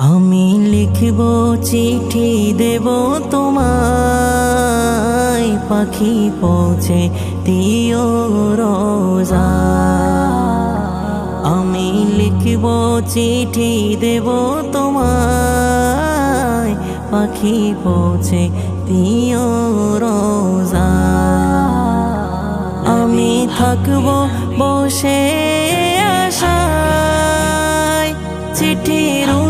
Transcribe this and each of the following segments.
আমি লিখব চিঠি দেব তোমায়। পাখি পৌঁছে দিও রোজা। আমি লিখব চিঠি দেব তোমায়। পাখি পৌঁছে দিও রোজা। আমি থাকব বসে আশায়। চিঠির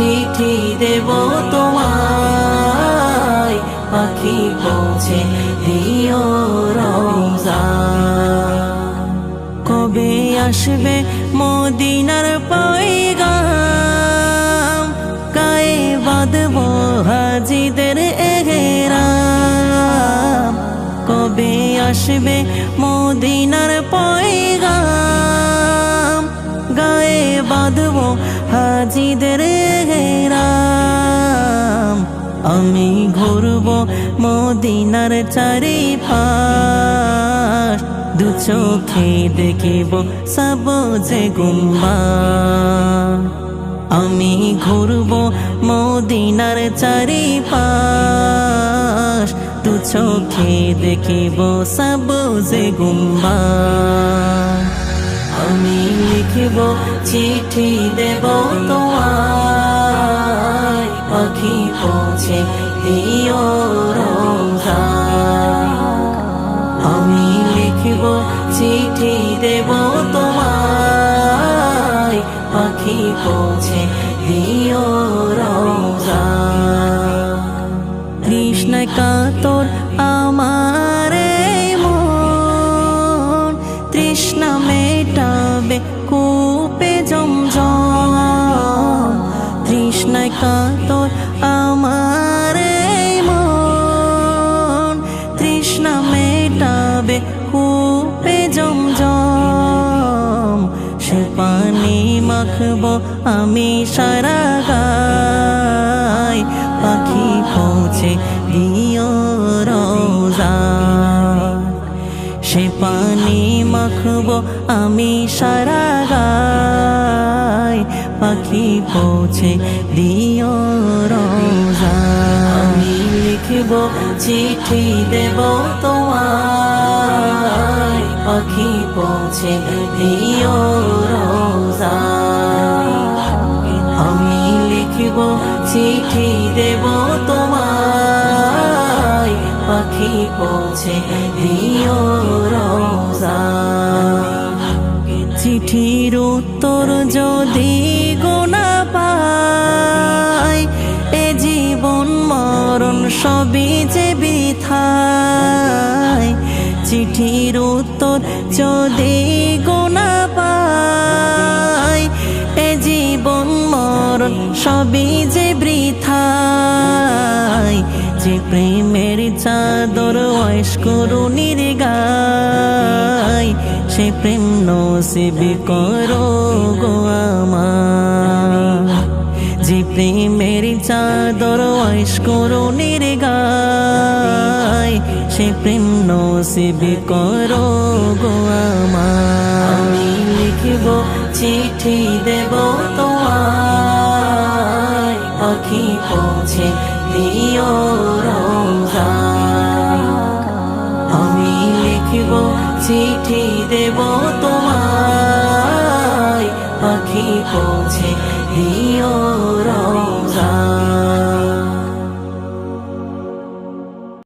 চিঠি দেব তোমায়। পাখি পৌঁছে দিও রোজা কবে আসবে মদিনার পয়গাম? গায়ে বাঁধব হাজিদের এগেরাম কবে আসবে মদিনার পয়গাম? গায়ে বাঁধব হাজিদের আমি ঘুরব মদিনার চারি পাশ দু চোখে দেখিব সবজে গুম্বা। আমি ঘুরব মদিনার চারি পাশ দু চোখে দেখিব সবজে গুম্বা। আমি লিখব চিঠি দেব তোমায় পাখি পৌঁছে দিও রোজা। আমি লিখব, চিঠি দেব তোমায়। পাখি পৌঁছে দিও রোজা। কৃষ্ণ কাতর আমার মন। তৃষ্ণা মেটাবে কূপে জমজম। তৃষ্ণায় কাতর মেটাবে কূপে জমজম। সে পানি মাখব আমি সারা গায়। পাখি পৌঁছে দিও সে পানি মাখব আমি সারা গায়। পাখি পৌঁছে দিও রোজা। লিখব, চিঠি দেব তোমায়। পাখি পৌঁছে দিও রোজা। আমি লিখব, চিঠি দেব তোমায়। পাখি পৌঁছে দিও রোজা। চিঠির উত্তর যদি গোনা পায় এ জীবন মরণ সবই যে বিথায় চিঠির উত্তর যদি গোনা পাই, এ জীবন মরণ সবই যে বৃথায় যে প্রেমের চাদর ওয়াইশ করুনির গায় সে প্রেম নসিব করো গো আমার। প্রেমের চাদর ওয়াইশ করুনির গায় সে প্রেম নসিব করো গো আমি লিখব, চিঠি দেব তোমায়। পাখি পৌঁছে দিও রোজা। আমি লিখব, চিঠি দেব তোমায়। পাখি পৌঁছে দিও রোজা